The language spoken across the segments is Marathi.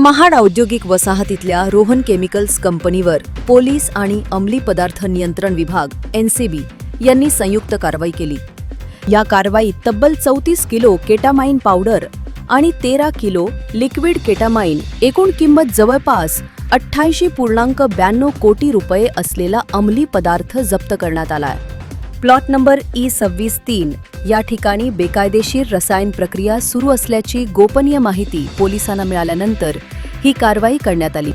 महाड औद्योगिक वसाहतीतल्या रोहन केमिकल्स कंपनीवर पोलीस आणि अंमली पदार्थ नियंत्रण विभाग एनसीबी यांनी संयुक्त कारवाई केली. या कारवाईत तब्बल चौतीस किलो केटामाइन पावडर आणि तेरा किलो लिक्विड केटामाइन एकूण किंमत जवळपास अठ्ठ्याऐंशी पूर्णांक ब्याण्णव कोटी रुपये असलेला अंमली पदार्थ जप्त करण्यात आलाय प्लॉट नंबर ई सव्वीस तीन. या ठिकाणी बेकायदेशीर रसायन प्रक्रिया सुरू असल्याची गोपनीय माहिती पोलिसांना मिळाल्यानंतर ही कारवाई करण्यात आली.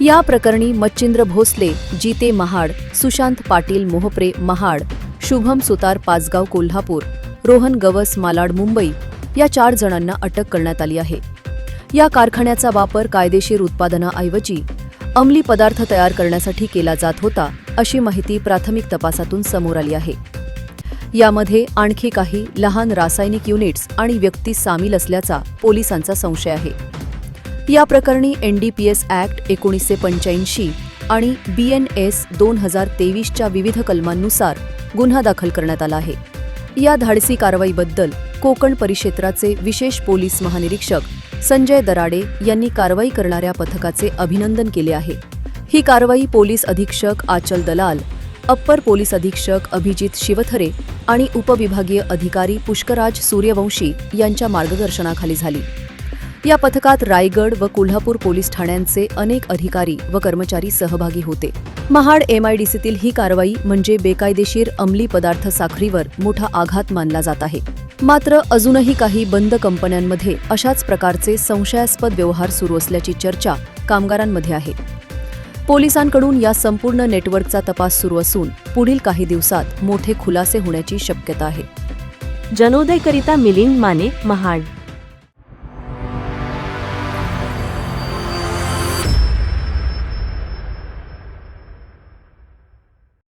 या प्रकरणी मच्छिंद्र भोसले जीते महाड सुशांत पाटील मोहप्रे महाड शुभम सुतार पाचगाव कोल्हापूर रोहन गवस मालाड मुंबई या चार जणांना अटक करण्यात आली आहे. या कारखान्याचा वापर कायदेशीर उत्पादनाऐवजी अंमली पदार्थ तयार करण्यासाठी केला जात होता. अशी माहिती प्राथमिक तपासातून समोर आली आहे. यामध्ये आणखी काही लहान रासायनिक युनिट्स आणि व्यक्ती सामील असल्याचा पोलिसांचा संशय आहे. या प्रकरणी एनडीपीएस ऍक्ट एकोणीसशे पंच्याऐंशी आणि बीएनएस दोन हजार तेवीसच्या विविध कलमांनुसार गुन्हा दाखल करण्यात आला आहे. या धाडसी कारवाईबद्दल कोकण परिक्षेत्राचे विशेष पोलीस महानिरीक्षक संजय दराडे यांनी कारवाई करणाऱ्या पथकाचे अभिनंदन केले आहे. ही कारवाई पोलीस अधीक्षक आचल दलाल अप्पर पोलीस अधीक्षक अभिजित शिवथरे आणि उपविभागीय अधिकारी पुष्कराज सूर्यवंशी यांच्या मार्गदर्शनाखाली झाली. या पथकात रायगड व कोल्हापूर पोलीस ठाण्यांचे अनेक अधिकारी व कर्मचारी सहभागी होते. महाड एमआयडीसीतील ही कारवाई म्हणजे बेकायदेशीर अंमली पदार्थ साखरीवर मोठा आघात मानला जात आहे. मात्र अजूनही काही बंद कंपन्यांमध्ये अशाच प्रकारचे संशयास्पद व्यवहार सुरू असल्याची चर्चा कामगारांमध्ये आहे. पोलिसांकडून या संपूर्ण नेटवर्कचा तपास सुरू असून पुढील काही दिवसात मोठे खुलासे होण्याची शक्यता आहे. जनोदयकरिता मिलिंद माने महाड.